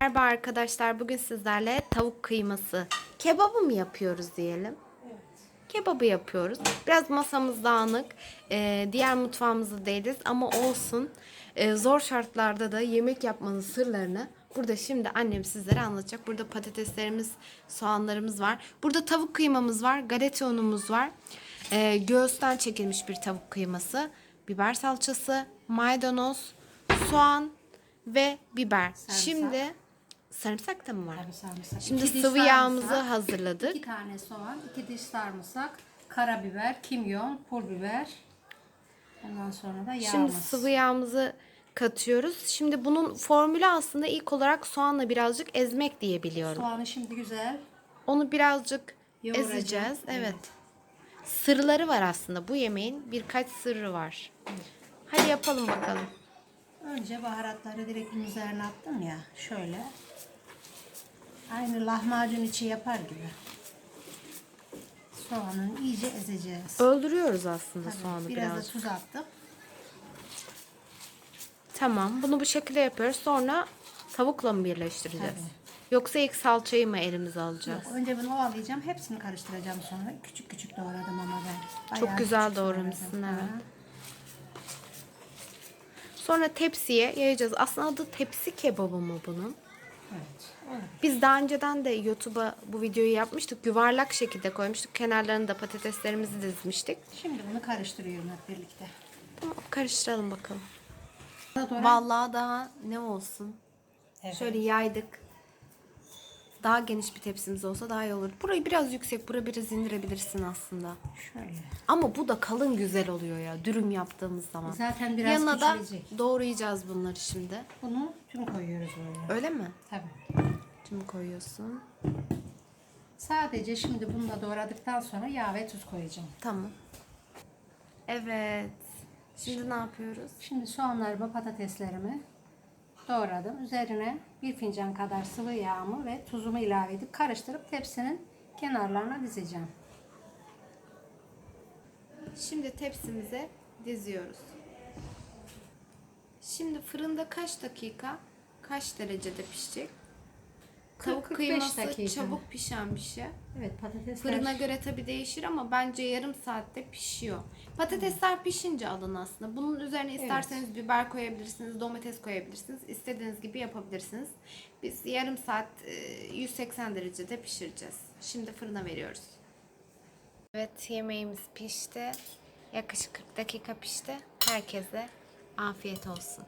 Merhaba arkadaşlar. Bugün sizlerle tavuk kıyması kebabı mı yapıyoruz diyelim? Kebabı yapıyoruz. Biraz masamız dağınık. Ee, diğer mutfağımızda değiliz ama olsun. Ee, zor şartlarda da yemek yapmanın sırlarını burada şimdi annem sizlere anlatacak. Burada patateslerimiz, soğanlarımız var. Burada tavuk kıymamız var. Galeta unumuz var. Ee, göğüsten çekilmiş bir tavuk kıyması. Biber salçası, maydanoz, soğan ve biber. Şimdi sarımsak da mı var? Tabii sarımsak. Şimdi İki sıvı yağımızı sarımsak, hazırladık. İki tane soğan, iki diş sarımsak, karabiber, kimyon, pul biber. Ondan sonra da yağımız. Şimdi sıvı yağımızı katıyoruz. Şimdi bunun formülü aslında ilk olarak soğanla birazcık ezmek diye biliyorum. Soğanı şimdi güzel Onu birazcık Yoğuracağız, ezeceğiz. Evet. evet. Sırları var aslında. Bu yemeğin birkaç sırrı var. Hadi yapalım bakalım. Önce baharatları direkt üzerine attım ya. Şöyle. Aynı lahmacun içi yapar gibi. Soğanı iyice ezeceğiz. Öldürüyoruz aslında Tabii, soğanı biraz birazcık. da tuz attım. Tamam. Bunu bu şekilde yapıyoruz. Sonra tavukla mı birleştireceğiz? Yoksa ilk salçayı mı elimize alacağız? Yok, önce bunu ovalayacağım. Hepsini karıştıracağım sonra. Küçük küçük doğradım ama ben. Çok Bayağı güzel küçük doğramışsın, evet. Ha. Sonra tepsiye yayacağız. Aslında adı tepsi kebabı mı bunun? Evet. evet. Biz daha önceden de YouTube'a bu videoyu yapmıştık. Yuvarlak şekilde koymuştuk. Kenarlarına da patateslerimizi dizmiştik. Şimdi bunu karıştırıyorum hep birlikte. Tamam karıştıralım bakalım. Vallahi daha ne olsun. Evet. Şöyle yaydık. Daha geniş bir tepsimiz olsa daha iyi olur. Burayı biraz yüksek, burayı biraz indirebilirsin aslında. Şöyle. Ama bu da kalın güzel oluyor ya dürüm yaptığımız zaman. Zaten biraz Yanına da küçülecek. doğrayacağız bunları şimdi. Bunu tüm koyuyoruz böyle. Öyle mi? Tabii. Şimdi koyuyorsun. Sadece şimdi bunu da doğradıktan sonra yağ ve tuz koyacağım. Tamam. Evet. Şimdi ne yapıyoruz? Şimdi soğanlarımı, patateslerimi doğradım. Üzerine bir fincan kadar sıvı yağımı ve tuzumu ilave edip karıştırıp tepsinin kenarlarına dizeceğim. Şimdi tepsimize diziyoruz. Şimdi fırında kaç dakika, kaç derecede pişecek? Tavuk 40-45 kıyması dakika. çabuk pişen bir şey. Evet patatesler Fırına göre tabi değişir ama bence yarım saatte pişiyor. Patatesler pişince alın aslında. Bunun üzerine isterseniz biber koyabilirsiniz, domates koyabilirsiniz. İstediğiniz gibi yapabilirsiniz. Biz yarım saat e, 180 derecede pişireceğiz. Şimdi fırına veriyoruz. Evet yemeğimiz pişti. Yaklaşık 40 dakika pişti. Herkese afiyet olsun.